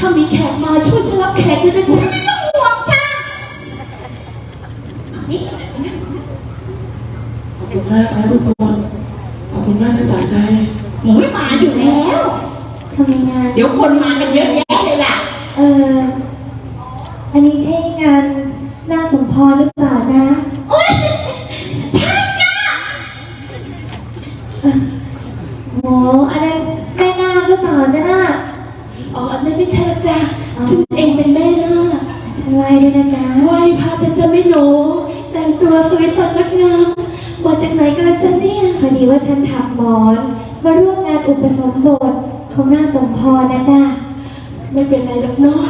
ถ้ามีแขกมาช่วยฉันรับแขกด้วยนะจ๊ะไม่ต้องห่วงจ้านี่ขอบคุณมากครับทุกคน ขอบคุณมากนะสาใจหนูไม่มาอยู่แล้ว ทำยังไงเดี๋ยวคนมากันเยอะแยะเลยล่ะ เออ อันนี้ใช่งานนางสมพรหรือเปล่าจ๊ะโอ๊ย ตัวสวยสดงดงามมาจากไหนกันล่ะจ๊ะเนี่ยพอดีว่าฉันถักหมอน มาร่วมงานอุปสมบทของนางสมพรนะจ๊ะไม่เป็นไรหรอกเนาะ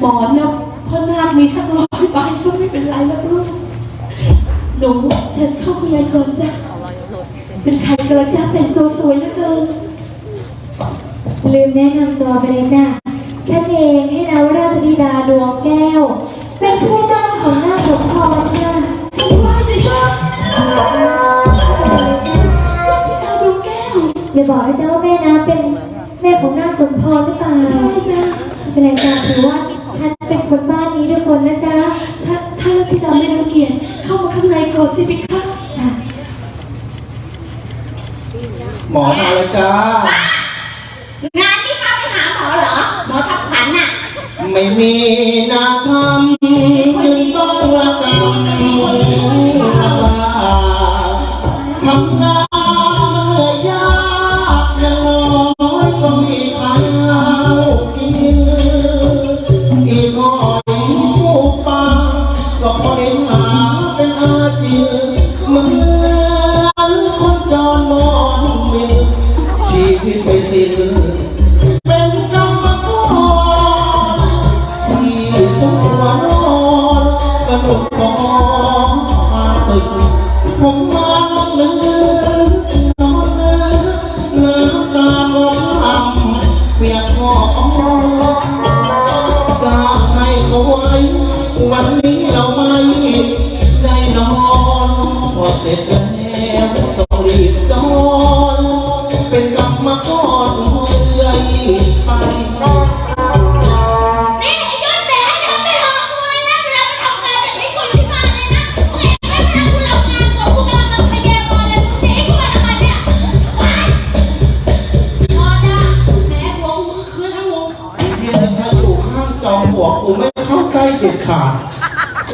หมอนนะพ่อนาคมีสักร้อยใบก็ไม่เป็นไรแล้วลูกหนูฉันเข้าคุยกันก่อนจ้ะเป็นใครเกันจ๊ะแต่งตัวสวยเหลือเกินลืมแนะนำตัวไปเลยจ้ะฉันเองให้นาวราชธิดาดวงแก้ว เป็นชื่อด้านของนาสมพรจ้ะ บอกนะจ๊ะว่าแม่นะเป็นแม่ของนางสมพรหรือเปล่าใช่จ้ะเป็นไรจ้ะถือว่าฉันเป็นคนบ้านนี้ด้วยคนนะจ๊ะถ้าถ้าที่ดาวไม่รังเกียจเข้ามาข้างในก่อนสิพี่คะอะหมอมาแล้วจ้างานที่เข้าไปหาหมอเหรอหมอทำขวัญน่ะ ไม่มีนาทำ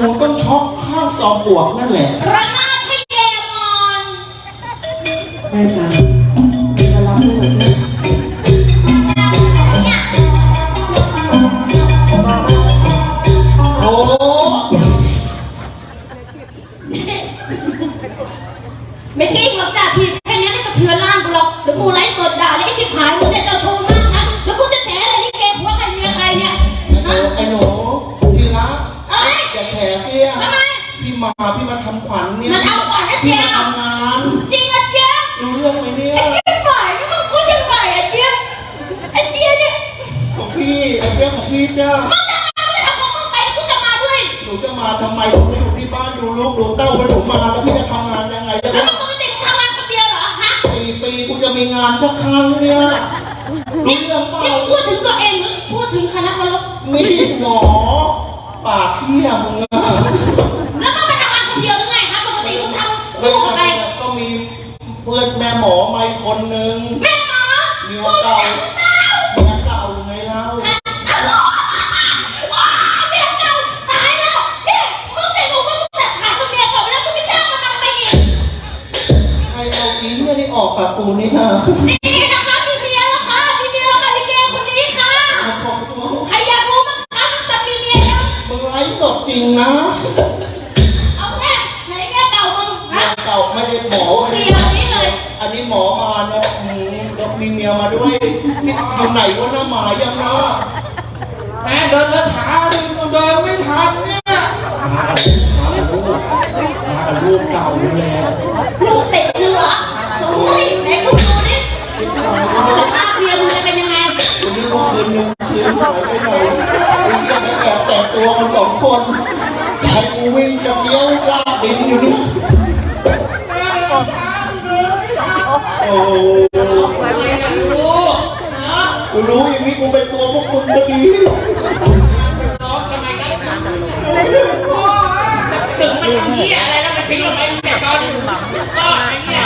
กูต้องช็อกข้างจอมปลวกนั่นแหละ ระนาดให้แกมอน แม่จ๋ามีอะไรด้วยเหรอจ๊ะ จริงนะเอาแค่ไหนแม่เก่ามึงเมีฮะยเก่าไม่ได้หมอเคลียร์นี้เลยอันนี้หมอมาเนี่ยอืมแล้วมีเมียมาด้วยนี่อยู่ไหนวะหน้าหมายังนะแม่เดินแล้วช้ กูรู้อย่างนี้กูเป็นตัวพวกคุณก็ดีถึงมันเหี้ยอะไรแล้วมัทิ้งลงไปแต่ตอนก็ไอ้เหี้ย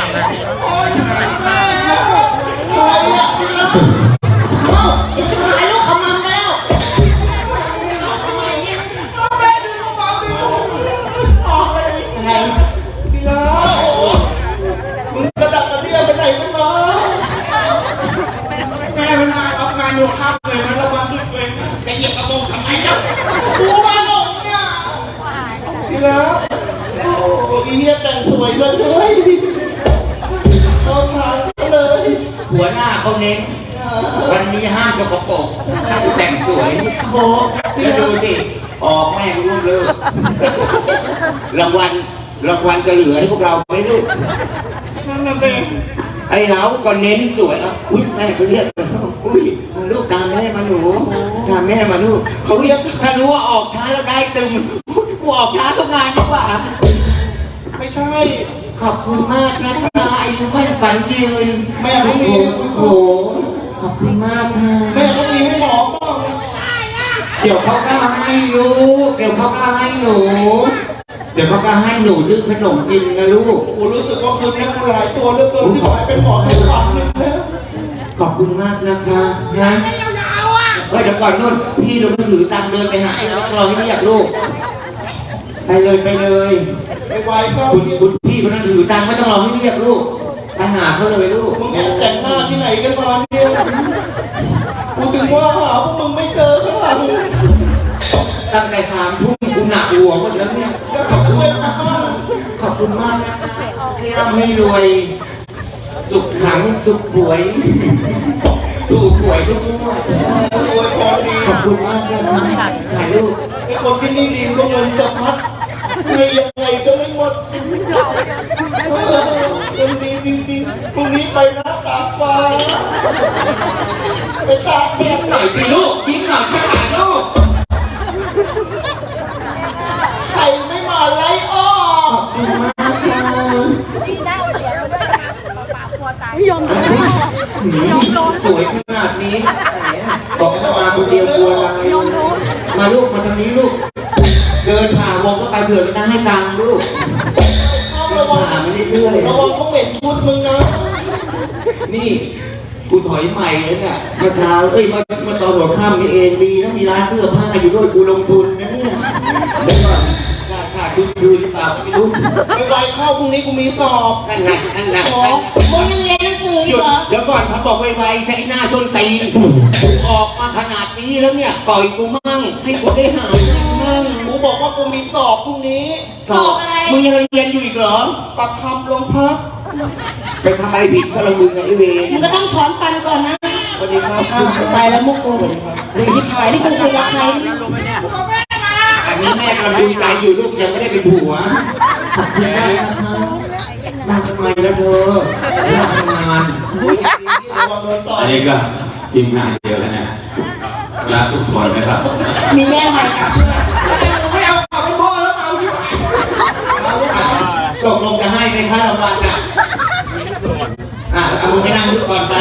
มารับงานอยู่ข้ามเลยนะระวังด้วยจะเหยียบกระโปรงทำไมเล่ากูมาหลงเนี่ยพี่ลาโอ้ยเฮียแต่งสวยเลยด้วยเอาทางเลยหัวหน้าเขาเน้นวันนี้ห้ามกระโปรงแต่งสวยโอ้แล้วดูสิออกแม่งรุ่นเลิกรางวัลรางวัลจะเหลือให้พวกเราไหมลูกนั่นน่ะเองไอ้เราก็เน้นสวยอะอุ้ยแม่เขาเรียกอุ้ย ลูกตามแม่มาหนูตามแม่มาลูกเขาเรียกถ้ารู้ว่าออกช้าแล้วได้ตึมกูออกช้าทุกงานดีกว่าไม่ใช่ ขอบคุณมากนะคะอายุไม่ฝันยืนแม่เขามีโอ้โหขอบคุณมากค่ะแม่เขามีให้หมอเปล่าเดี๋ยวเขาก็ให้ลูกเดี๋ยวเขาก็ให้หนู เดี๋ยวเขาก็ให้หนูซื้อขนมกินนะลูก กูรู้สึกว่าคืนนี้กูหลายตัวเหลือเกินที่หายเป็นหมอทุกวันเลยนะ ขอบคุณมากนะคะนะเฮ้ยเดี๋ยวก่อนนู่นพี่เราถือตังค์เดินไปหาไอ้น้องเราที่ไม่อยากลูกไปเลยไปเลย ไปไวเข้าคุณคุณพี่คนนั้นถือตังค์ไม่ต้องรอให้เรียกลูกไปหาเขาเลยลูกมึงแอบแต่งหน้าที่ไหนกันมาเนี่ยกูถึงว่าหาพวกมึงไม่เจอข้างหลังตั้งแต่สามทุ่มกูหนักหัวหมดแล้วเนี่ยแล้วขก็อบคุณช่วยมากมาขอบคุณมากนะที่ร่ำให้รวย สุขขังสุขหวยถูกหวยทุกงวดรวยพอดีขอบคุณมากนะครับถ่ายรูปไอ้คนที่นี่ดีก็เงินสะพัดไม่ยังไงก็ไม่หมดเออเงินดีจริงๆพรุ่งนี้ไปนะตากฟ้าไปตากแดยิ้ดมหน่อยสิลูกยิ้มหน่อยแค่ถ่ายรูป ใครไม่มาไล่ออก ขอบคุณมากค่ะสวยขนาดนี้บอกให้มา คนเดียวกลัวอะไรมาลูกมาทางนี้ลูก เดินผ่าวงก็ไปเผื่อจะให้ตังค์ลูกเอาเดิระนวังผ่ามาเรื่อยระวังเขาเหม็นชุดมึงนะๆนี่กูถอยใหม่เลยเนี่ยเมื่อเช้าเอ้ยเมื่อเมื่อตอนหัวค่ำนี่เองดีนะมีร้านเสื้อผ้าอยู่ด้วยกูลงทุนนะเนี่ยเดี๋ยวก่อนค่าค่าชุดคืนหรือเปล่าไม่รู้ไปไวเข้าพรุ่งนี้กูมีสอบนั่นไงนั่นแหละโอ้มึงยังเรียน หนังสือหอียุกดเหรอ เดี๋ยวก่อนเขาบอกไวๆใช้หน้าส้นตีนออกมาขนาดนี้แล้วเนี่ยปล่อยกูมั่ง ให้กูได้หามั่งกูบอกว่ากูมีสอบพรุ่งนี้สอบมึงยังเรียนอยู่อีกเหรอปักคำลงพักไปทำอะไรผิดก็ละมึงไงไอ้เวรมึงก็ต้องถอนฟันก่อนนะสวัสดีครับอ้าวตายแล้วมุกกูเดี๋ยวยิบหายที่กูคุยกับใครอันนี้แม่กำลังดูใจอยู่ลูกยังไม่ได้เป็นผัวขอบคุณมากนะครับมาทำไมแล้วเธอมาทำงาน ระวังโดนต่ออัยนนี้ก็ทีมงานเดียวแล้วนะรักทุกคนนะครับมีแม่ใหม่กลับด้วยไม่เอากลับไปพ่อแล้วเอาที่ไหนเอาที่ไหนตกลงจะให้ไหมคะรางวัลอะอะเอามึงให้นั่งดูก่อนไป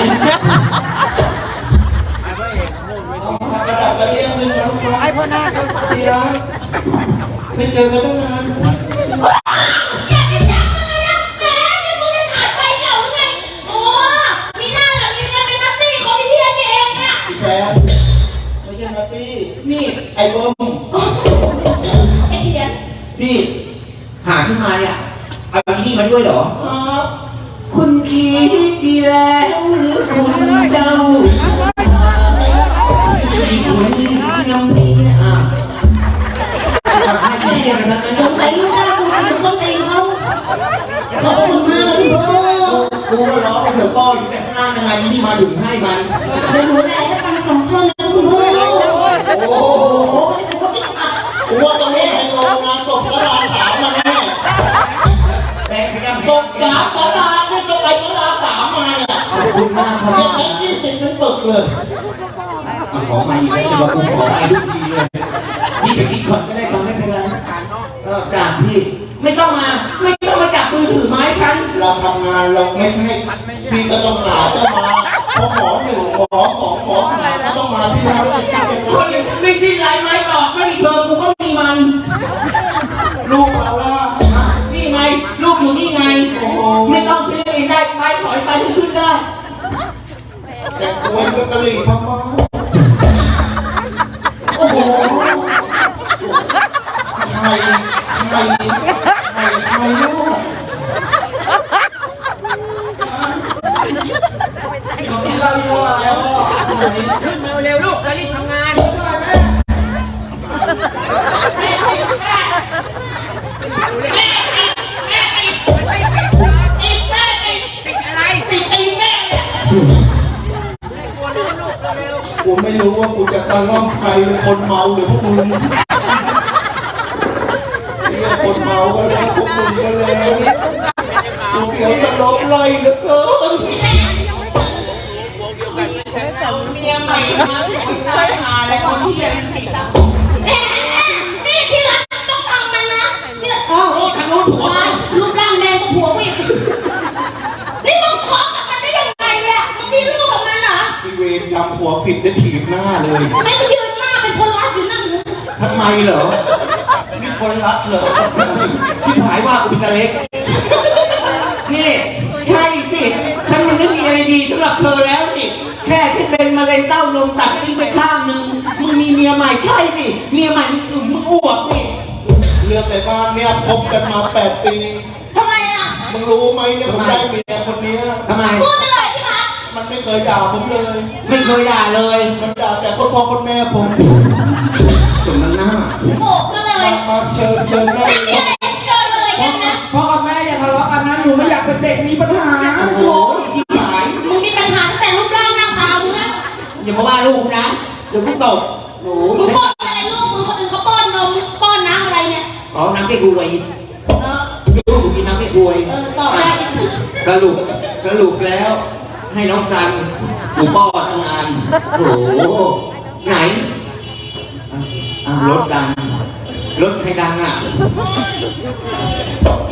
เอามากระดาษกระเรียงหนึ่งนะลูกค้าไอ้พ่อหน้าดีนะไม่เจอกันตั้งนาน อ้เบิ้มไอ้เทียนนี่หาที่มาเนี่ยเอาอีนี่มาด้วยเหรอครับคุณคิดดีแล้วหรือคุณ ม่ขยันศพสามสลาเนี่ยจะไปสลาสามมาเนี่ยขอบคุณมากครับเด็กแค่ยี่สิบเป็นปึกเลยขอมาอีกแล้วจะมาคุณขอมาทุกทีเลยพี่ไปคิดก่อนก็ได้ครับไม่เป็นไรเออจากพี่ ไม่ต้องมา ไม่ต้องมาจับมือถือไม้ฉัน เราทำงานเราไม่ให้พี่ก็ต้องหาเจ้ามาพราะหมอหนึ่งหมอสองหมอสามก็ต้องมาที่เราเป็นเขึ้นมาเร็วลูกจะรีบทำงานกูไม่รู้ว่ากูจะตะล่อมใครคนเมาหรือพวกมึงเรียกคนเมาก็แล้วพวกมึงก็แล้วกูเสียวตะลบไล่เหลือเกิน นที่ยังติดตามแหมนี่ที่รักต้องฟังมันนะที่รักอ้าวโอ้ทางนู้นผัววายรูปร่างแดงกว่าผัวกูอีกนี่มึงท้องกับมันได้ยังไงเนี่ยมึงมีลูกกับมันเหรอพี่เวรจำหัวผิดได้ถีบหน้าเลยทำไมมึงยืนหน้าเป็นคนรักอยู่นั่นเลยทำไมเหรอนี่คนรักเหรอที่หายว่ากูเป็นตะเล็ก นี่ ใช่สิ ฉันมันไม่มีอะไรดีสำหรับเธอแล้วนี่ แค่ฉัน เป็นเต้านมตัดทิ้งไปข้างนึงมึงมีเมียใหม่ใช่สิ เมียใหม่มึงอึมมึงอวบนี่เรื่องในบ้านเนี่ยคบกันมาแปดปี ทำไมอะ มึงรู้ไหมเนี่ยผมได้เมียคนเนี้ยทำไม พูดไปเลยที่รักมันไม่เคยด่าผมเลย ไม่เคยด่าเลยมันด่าแต่คนพ่อคนแม่ผม สมน้ำหน้า โบกซะเลยมามาเชิญเชิญได้ไม่มีอะไรเกินเลยกันนะพ่อกับแม่อย่าทะเลาะกันนะหนูไม่อยากเป็นเด็กมีปัญหา โอ้โหที่หาย มึงมีปัญหาตั้งแต่รูปร่างหน้าตามึงนะ อย่ามาว่าลูกนะ เดี๋ยวพี่ตบหนูมึงป้อนอะไรลูกมึงคนอื่นเขาป้อนนมมึงป้อนน้ำอะไรเนี่ยอ๋อน้ำเก๊กฮวยเออลูกกินน้ำเก๊กฮวยเออต่อได้ดิสรุปสรุปแล้ว ให้น้องซันหนูป้อนทำงานโอ้โหไหนอะรถดังรถใครดังอะ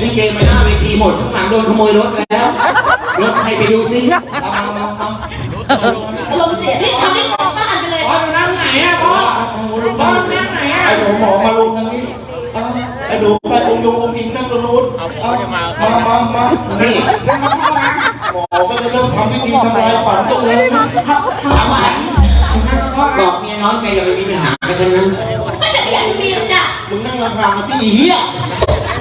ลิเกมาหน้าเวทีหมดข้างหลังโดนขโมยรถแล้ว รถใครไปดูซิมามามาอารมณ์เสียนี่ทำให้ ออยู่นั่งไหนอะพ่อพ่อนั่งไหนอะไอ้หนูหมอมาลงทางนี้เอาไอ้หนูไปองค์ยงองค์อิงนั่งตรงนู้นเอามามามานี่นั่งกับพ่อนะหมอก็จะเริ่มทำพิธีทำลายฝันตัวเองถามหวานนั่งกับพ่อบนะอกเมียน้อยแกอย่าไปมีปัญหากับฉันนะไม่จะเปลี่ยนเมียจ้ะมึงนั่งห่างๆที่เหี้ยไ